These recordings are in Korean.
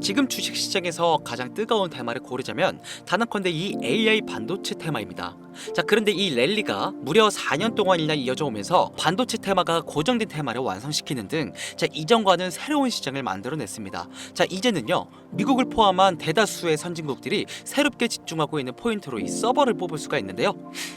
지금 주식시장에서 가장 뜨거운 테마를 고르자면 단언컨대 이 AI 반도체 테마입니다. 자 그런데 이 랠리가 무려 4년 동안이나 이어져 오면서 반도체 테마가 고정된 테마를 완성시키는 등 자 이전과는 새로운 시장을 만들어냈습니다. 자 이제는요 미국을 포함한 대다수의 선진국들이 새롭게 집중하고 있는 포인트로 이 서버를 뽑을 수가 있는데요.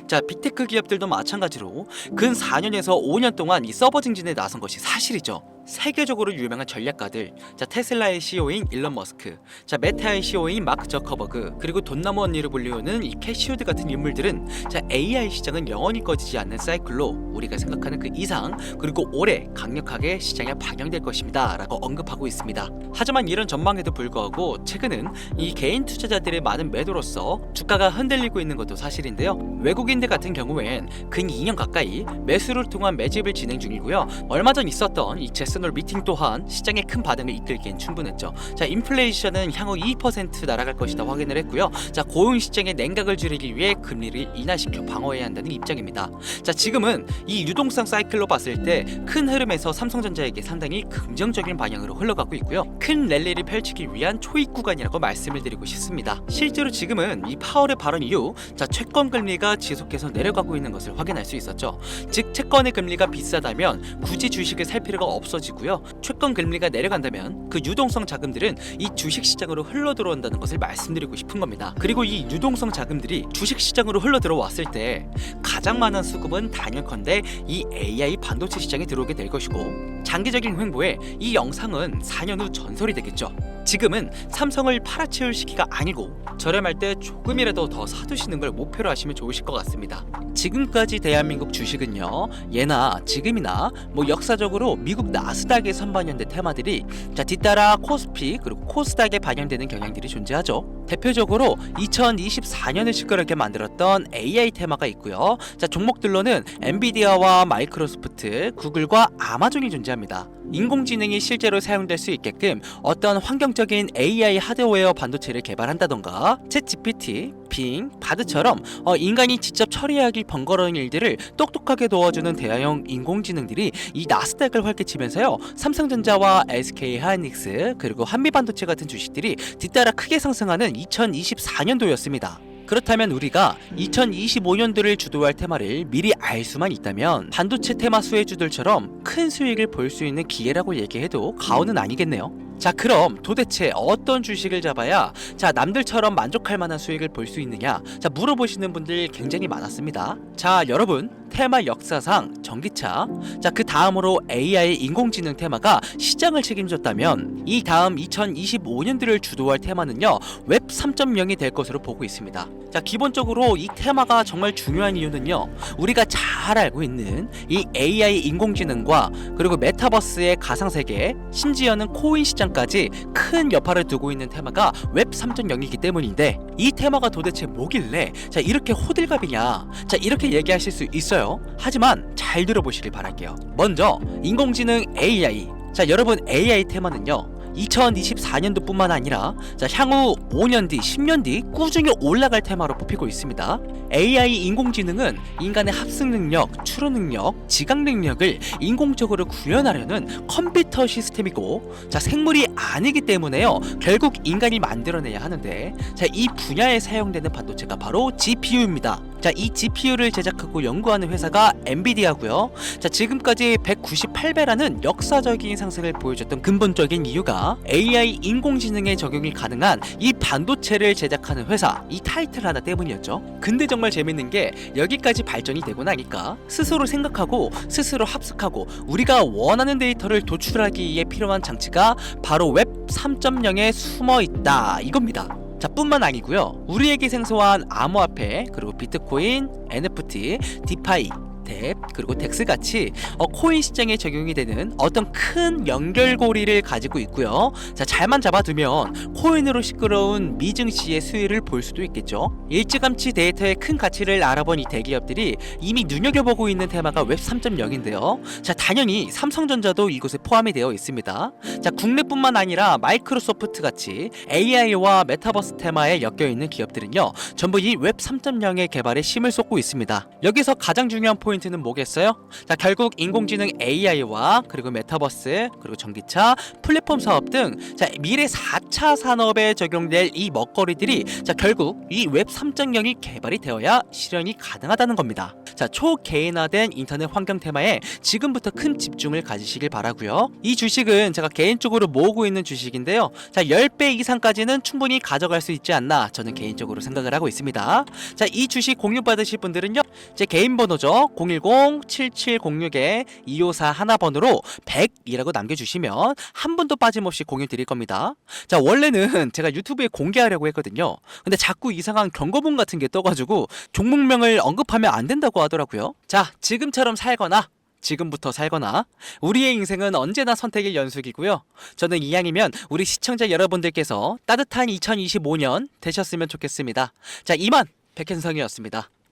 자 빅테크 기업들도 마찬가지로 근 4년에서 5년 동안 이 서버 증진에 나선 것이 사실이죠. 세계적으로 유명한 전략가들, 자 테슬라의 CEO인 일론 머스크, 자 메타의 CEO인 마크 저커버그, 그리고 돈나무 언니를 불리우는 이 캐시우드 같은 인물들은 자 AI 시장은 영원히 꺼지지 않는 사이클로 우리가 생각하는 그 이상 그리고 올해 강력하게 시장에 반영될 것입니다라고 언급하고 있습니다. 하지만 이런 전망에도 불구하고 최근은 이 개인 투자자들의 많은 매도로서 주가가 흔들리고 있는 것도 사실인데요. 외국인들 같은 경우엔 근 2년 가까이 매수를 통한 매집을 진행 중이고요. 얼마 전 있었던 이 제스널 미팅 또한 시장에 큰 반응을 이끌기엔 충분했죠. 자, 인플레이션은 향후 2% 날아갈 것이다 확인을 했고요. 자, 고용 시장의 냉각을 줄이기 위해 금리를 인하시켜 방어해야 한다는 입장입니다. 자, 지금은 이 유동성 사이클로 봤을 때 큰 흐름에서 삼성전자에게 상당히 긍정적인 방향으로 흘러가고 있고요. 큰 랠리를 펼치기 위한 초입 구간이라고 말씀을 드리고 싶습니다. 실제로 지금은 이 파월의 발언 이후 자, 채권 금리가 지속해서 내려가고 있는 것을 확인할 수 있었죠. 즉 채권의 금리가 비싸다면 굳이 주식을 살 필요가 없어 지고요. 채권 금리가 내려간다면 그 유동성 자금들은 이 주식 시장으로 흘러 들어온다는 것을 말씀드리고 싶은 겁니다. 그리고 이 유동성 자금들이 주식 시장으로 흘러 들어왔을 때 가장 많은 수급은 단연컨대 이 AI 반도체 시장에 들어오게 될 것이고 장기적인 횡보에 이 영상은 4년 후 전설이 되겠죠. 지금은 삼성을 팔아치울 시기가 아니고 저렴할 때 조금이라도 더 사두시는 걸 목표로 하시면 좋으실 것 같습니다. 지금까지 대한민국 주식은요 예나 지금이나 뭐 역사적으로 미국 나스닥에 선반영된 테마들이 자 뒤따라 코스피 그리고 코스닥에 반영되는 경향들이 존재하죠. 대표적으로 2024년을 시끄럽게 만들었던 AI 테마가 있고요. 자 종목들로는 엔비디아와 마이크로소프트, 구글과 아마존이 존재합니다. 인공지능이 실제로 사용될 수 있게끔 어떤 환경적인 AI 하드웨어 반도체를 개발한다던가 챗 GPT, 빙, 바드처럼 어, 인간이 직접 처리하기 번거로운 일들을 똑똑하게 도와주는 대화형 인공지능들이 이 나스닥을 활개치면서요 삼성전자와 SK 하이닉스 그리고 한미반도체 같은 주식들이 뒤따라 크게 상승하는 2024년도였습니다. 그렇다면 우리가 2025년도를 주도할 테마를 미리 알 수만 있다면 반도체 테마 수혜주들처럼 큰 수익을 볼 수 있는 기회라고 얘기해도 가오는 아니겠네요. 자 그럼 도대체 어떤 주식을 잡아야 자 남들처럼 만족할 만한 수익을 볼 수 있느냐? 자 물어보시는 분들 굉장히 많았습니다. 자 여러분 테마 역사상 전기차 자 그 다음으로 AI 인공지능 테마가 시장을 책임졌다면 이 다음 2025년들을 주도할 테마는요 웹 3.0이 될 것으로 보고 있습니다. 자 기본적으로 이 테마가 정말 중요한 이유는요 우리가 잘 알고 있는 이 AI 인공지능과 그리고 메타버스의 가상세계 심지어는 코인 시장까지 큰 여파를 두고 있는 테마가 웹 3.0이기 때문인데 이 테마가 도대체 뭐길래 자 이렇게 호들갑이냐? 자 이렇게 얘기하실 수 있어요 하지만 잘 들어보시길 바랄게요 먼저 인공지능 AI 자 여러분 AI 테마는요 2024년도뿐만 아니라 자 향후 5년 뒤, 10년 뒤 꾸준히 올라갈 테마로 뽑히고 있습니다. AI 인공지능은 인간의 합승 능력, 추론 능력, 지각 능력을 인공적으로 구현하려는 컴퓨터 시스템이고 자 생물이 아니기 때문에요. 결국 인간이 만들어내야 하는데 자 이 분야에 사용되는 반도체가 바로 GPU입니다. 자, 이 GPU를 제작하고 연구하는 회사가 엔비디아고요. 자, 지금까지 198배라는 역사적인 상승을 보여줬던 근본적인 이유가 AI 인공지능에 적용이 가능한 이 반도체를 제작하는 회사 이 타이틀 하나 때문이었죠. 근데 정말 재밌는 게 여기까지 발전이 되고 나니까 스스로 생각하고 스스로 합숙하고 우리가 원하는 데이터를 도출하기 위해 필요한 장치가 바로 웹 3.0에 숨어 있다 이겁니다. 자 뿐만 아니고요. 우리에게 생소한 암호화폐 그리고 비트코인, NFT, 디파이 탭 그리고 덱스 같이 어, 코인 시장에 적용이 되는 어떤 큰 연결고리를 가지고 있고요. 자 잘만 잡아두면 코인으로 시끄러운 미증시의 수위를 볼 수도 있겠죠. 일찌감치 데이터의 큰 가치를 알아본 이 대기업들이 이미 눈여겨보고 있는 테마가 웹 3.0인데요. 자 당연히 삼성전자도 이곳에 포함이 되어 있습니다. 자 국내뿐만 아니라 마이크로소프트 같이 AI와 메타버스 테마에 엮여 있는 기업들은요 전부 이 웹 3.0의 개발에 힘을 쏟고 있습니다. 여기서 가장 중요한 포인트 포인트는 뭐겠어요? 자, 결국 인공지능 AI와 그리고 메타버스, 그리고 전기차, 플랫폼 사업 등 자, 미래 4차 산업에 적용될 이 먹거리들이 자, 결국 이 웹 3.0이 개발이 되어야 실현이 가능하다는 겁니다. 자, 초개인화된 인터넷 환경 테마에 지금부터 큰 집중을 가지시길 바라고요. 이 주식은 제가 개인적으로 모으고 있는 주식인데요. 자, 10배 이상까지는 충분히 가져갈 수 있지 않나 저는 개인적으로 생각을 하고 있습니다. 자, 이 주식 공유 받으실 분들은요. 제 개인 번호죠. 010-7706-254 하나번호로 100이라고 남겨주시면 한 분도 빠짐없이 공유 드릴 겁니다. 자, 원래는 제가 유튜브에 공개하려고 했거든요. 근데 자꾸 이상한 경고문 같은 게 떠가지고 종목명을 언급하면 안 된다고 하더라고요. 자, 지금처럼 살거나 지금부터 살거나 우리의 인생은 언제나 선택의 연속이고요. 저는 이왕이면 우리 시청자 여러분들께서 따뜻한 2025년 되셨으면 좋겠습니다. 자, 이만 백현성이었습니다.